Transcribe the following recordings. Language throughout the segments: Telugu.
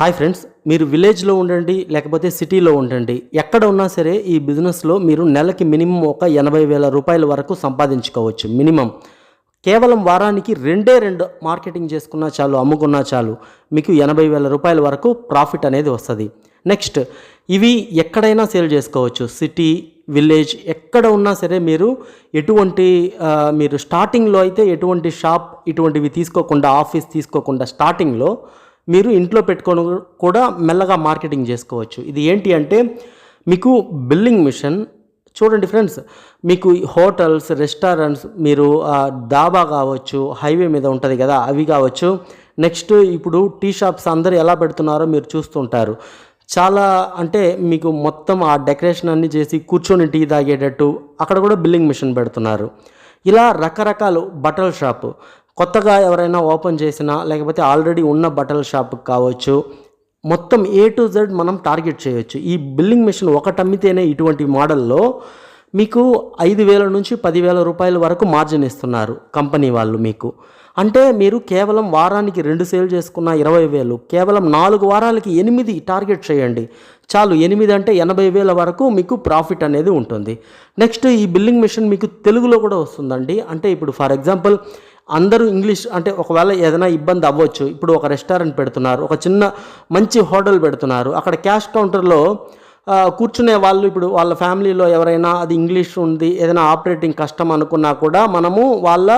హాయ్ ఫ్రెండ్స్ మీరు విలేజ్లో ఉండండి లేకపోతే సిటీలో ఉండండి. ఎక్కడ ఉన్నా సరే ఈ బిజినెస్లో మీరు నెలకి మినిమం ఒక ఎనభై వేల రూపాయల వరకు సంపాదించుకోవచ్చు మినిమం. కేవలం వారానికి రెండే రెండు మార్కెటింగ్ చేసుకున్నా చాలు అమ్ముకున్నా చాలు మీకు ఎనభై వేల రూపాయల వరకు ప్రాఫిట్ అనేది వస్తుంది. నెక్స్ట్ ఇవి ఎక్కడైనా సేల్ చేసుకోవచ్చు సిటీ విలేజ్ ఎక్కడ ఉన్నా సరే మీరు ఎటువంటి మీరు స్టార్టింగ్లో అయితే ఎటువంటి షాప్ ఇటువంటివి తీసుకోకుండా ఆఫీస్ తీసుకోకుండా స్టార్టింగ్లో మీరు ఇంట్లో పెట్టుకొని కూడా మెల్లగా మార్కెటింగ్ చేసుకోవచ్చు. ఇది ఏంటి అంటే మీకు బిల్లింగ్ మిషన్ చూడండి ఫ్రెండ్స్ మీకు హోటల్స్ రెస్టారెంట్స్ మీరు ఆ, దాబా కావచ్చు హైవే మీద ఉంటుంది కదా అవి కావచ్చు. నెక్స్ట్ ఇప్పుడు టీ షాప్స్ అందరు ఎలా పెడుతున్నారో మీరు చూస్తుంటారు చాలా అంటే మీకు మొత్తం ఆ డెకరేషన్ అన్ని చేసి కూర్చొని టీ తాగేటట్టు అక్కడ కూడా బిల్లింగ్ మిషన్ పెడుతున్నారు. ఇలా రకరకాలు బట్టల షాపు. కొత్తగా ఎవరైనా ఓపెన్ చేసినా లేకపోతే ఆల్రెడీ ఉన్న బట్టల షాప్కి కావచ్చు మొత్తం ఏ టు జెడ్ మనం టార్గెట్ చేయొచ్చు. ఈ బిల్లింగ్ మిషన్ ఒకటి అమ్మితేనే ఇటువంటి మోడల్లో మీకు ఐదు వేల నుంచి పదివేల రూపాయల వరకు మార్జిన్ ఇస్తున్నారు కంపెనీ వాళ్ళు మీకు. అంటే మీరు కేవలం వారానికి రెండు సేల్ చేసుకున్న ఇరవై వేలు కేవలం నాలుగు వారాలకి ఎనిమిది టార్గెట్ చేయండి. చాలు ఎనిమిది అంటే ఎనభై వేల వరకు మీకు ప్రాఫిట్ అనేది ఉంటుంది. నెక్స్ట్ ఈ బిల్లింగ్ మిషన్ మీకు తెలుగులో కూడా వస్తుందండి. అంటే ఇప్పుడు ఫర్ ఎగ్జాంపుల్ అందరూ ఇంగ్లీష్ అంటే ఒకవేళ ఏదైనా ఇబ్బంది అవ్వచ్చు. ఇప్పుడు ఒక రెస్టారెంట్ పెడుతున్నారు ఒక చిన్న మంచి హోటల్ పెడుతున్నారు. అక్కడ క్యాష్ కౌంటర్లో కూర్చునే వాళ్ళు ఇప్పుడు వాళ్ళ ఫ్యామిలీలో ఎవరైనా అది ఇంగ్లీష్ ఉంది ఏదైనా ఆపరేటింగ్ కష్టం అనుకున్నా కూడా మనము వాళ్ళ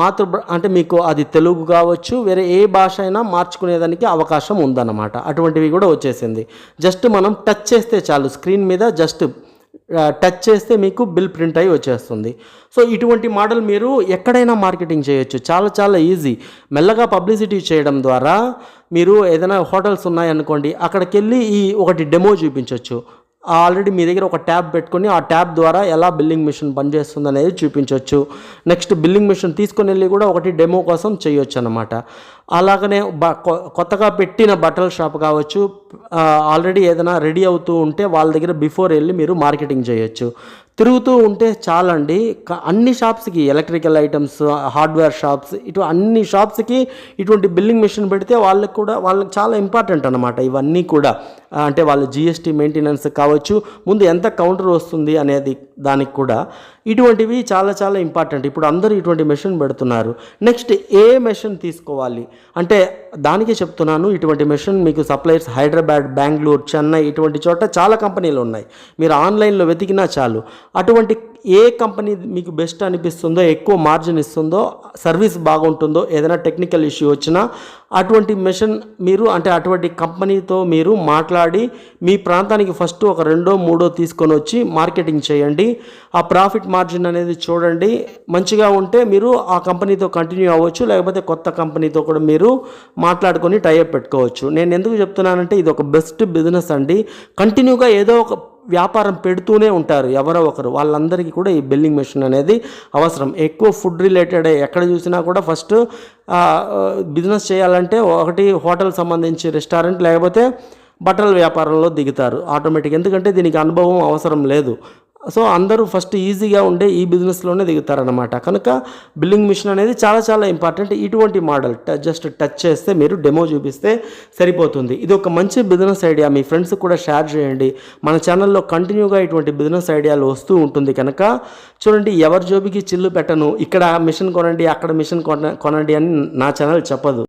మాతృ అంటే మీకు అది తెలుగు కావచ్చు వేరే ఏ భాష అయినా మార్చుకునేదానికి అవకాశం ఉందన్నమాట. అటువంటివి కూడా వచ్చేసింది. జస్ట్ మనం టచ్ చేస్తే చాలు స్క్రీన్ మీద జస్ట్ టచ్ చేస్తే మీకు బిల్ ప్రింట్ అయ్యి వచ్చేస్తుంది. సో ఇటువంటి మోడల్ మీరు ఎక్కడైనా మార్కెటింగ్ చేయొచ్చు. చాలా చాలా ఈజీ. మెల్లగా పబ్లిసిటీ చేయడం ద్వారా మీరు ఏదైనా హోటల్స్ ఉన్నాయనుకోండి అక్కడికి వెళ్ళి ఈ ఒకటి డెమో చూపించవచ్చు ఆల్రెడీ మీ దగ్గర ఒక ట్యాబ్ పెట్టుకొని ఆ ట్యాబ్ ద్వారా ఎలా బిల్లింగ్ మిషన్ పనిచేస్తుంది అనేది చూపించవచ్చు నెక్స్ట్ బిల్లింగ్ మిషన్ తీసుకొని వెళ్ళి కూడా ఒకటి డెమో కోసం చేయొచ్చు అనమాట అలాగనే బ కొ- కొత్తగా పెట్టిన బట్టల షాప్ కావచ్చు ఆల్రెడీ ఏదైనా రెడీ అవుతూ ఉంటే వాళ్ళ దగ్గర బిఫోర్ వెళ్ళి మీరు మార్కెటింగ్ చేయొచ్చు. తిరుగుతూ ఉంటే చాలండి. అన్ని షాప్స్కి ఎలక్ట్రికల్ ఐటమ్స్ హార్డ్వేర్ షాప్స్ ఇటు అన్ని షాప్స్కి ఇటువంటి బిల్లింగ్ మిషన్ పెడితే వాళ్ళకి కూడా వాళ్ళకి చాలా ఇంపార్టెంట్ అనమాట ఇవన్నీ కూడా. అంటే వాళ్ళ జిఎస్టీ మెయింటెనెన్స్ కావచ్చు. ముందు ఎంత కౌంటర్ వస్తుంది అనేది దానికి కూడా. ఇటువంటివి చాలా చాలా ఇంపార్టెంట్. ఇప్పుడు అందరూ ఇటువంటి మెషిన్ పెడుతున్నారు. నెక్స్ట్ ఏ మెషిన్ తీసుకోవాలి? అంటే దానికే చెప్తున్నాను ఇటువంటి మెషిన్ మీకు సప్లైర్స్ హైదరాబాద్ బెంగళూరు చెన్నై ఇటువంటి చోట చాలా కంపెనీలు ఉన్నాయి. మీరు ఆన్లైన్లో వెతికినా చాలు. అటువంటి ఏ కంపెనీ మీకు బెస్ట్ అనిపిస్తుందో ఎక్కువ మార్జిన్ ఇస్తుందో సర్వీస్ బాగుంటుందో ఏదైనా టెక్నికల్ ఇష్యూ వచ్చినా అటువంటి మెషిన్ మీరు అంటే అటువంటి కంపెనీతో మీరు మాట్లాడి మీ ప్రాంతానికి ఫస్ట్ ఒక రెండో మూడో తీసుకొని వచ్చి మార్కెటింగ్ చేయండి. ఆ ప్రాఫిట్ మార్జిన్ అనేది చూడండి. మంచిగా ఉంటే మీరు ఆ కంపెనీతో కంటిన్యూ అవ్వచ్చు. లేకపోతే కొత్త కంపెనీతో కూడా మీరు మాట్లాడుకొని టైప్ పెట్టుకోవచ్చు. నేను ఎందుకు చెప్తున్నానంటే ఇది ఒక బెస్ట్ బిజినెస్ అండి. కంటిన్యూగా ఏదో ఒక వ్యాపారం పెడుతూనే ఉంటారు ఎవరో ఒకరు. వాళ్ళందరికీ కూడా ఈ బిల్లింగ్ మెషిన్ అనేది అవసరం. ఎక్కువ ఫుడ్ రిలేటెడ్ ఎక్కడ చూసినా కూడా ఫస్ట్ బిజినెస్ చేయాలంటే ఒకటి హోటల్ సంబంధించి రెస్టారెంట్ లేకపోతే బట్టల వ్యాపారంలో దిగుతారు ఆటోమేటిక్ ఎందుకంటే దీనికి అనుభవం అవసరం లేదు. సో అందరూ ఫస్ట్ ఈజీగా ఉండే ఈ బిజినెస్లోనే దిగుతారనమాట కనుక బిల్లింగ్ మిషన్ అనేది చాలా చాలా ఇంపార్టెంట్. ఇటువంటి మోడల్ జస్ట్ టచ్ చేస్తే మీరు డెమో చూపిస్తే సరిపోతుంది. ఇది ఒక మంచి బిజినెస్ ఐడియా. మీ ఫ్రెండ్స్ కూడా షేర్ చేయండి. మన ఛానల్లో కంటిన్యూగా ఇటువంటి బిజినెస్ ఐడియాలు వస్తూ ఉంటుంది కనుక చూడండి ఎవరి జోబికి చిల్లు పెట్టను. ఇక్కడ మిషన్ కొనండి అక్కడ మిషన్ కొన కొనండి అని నా ఛానల్ చెప్పదు.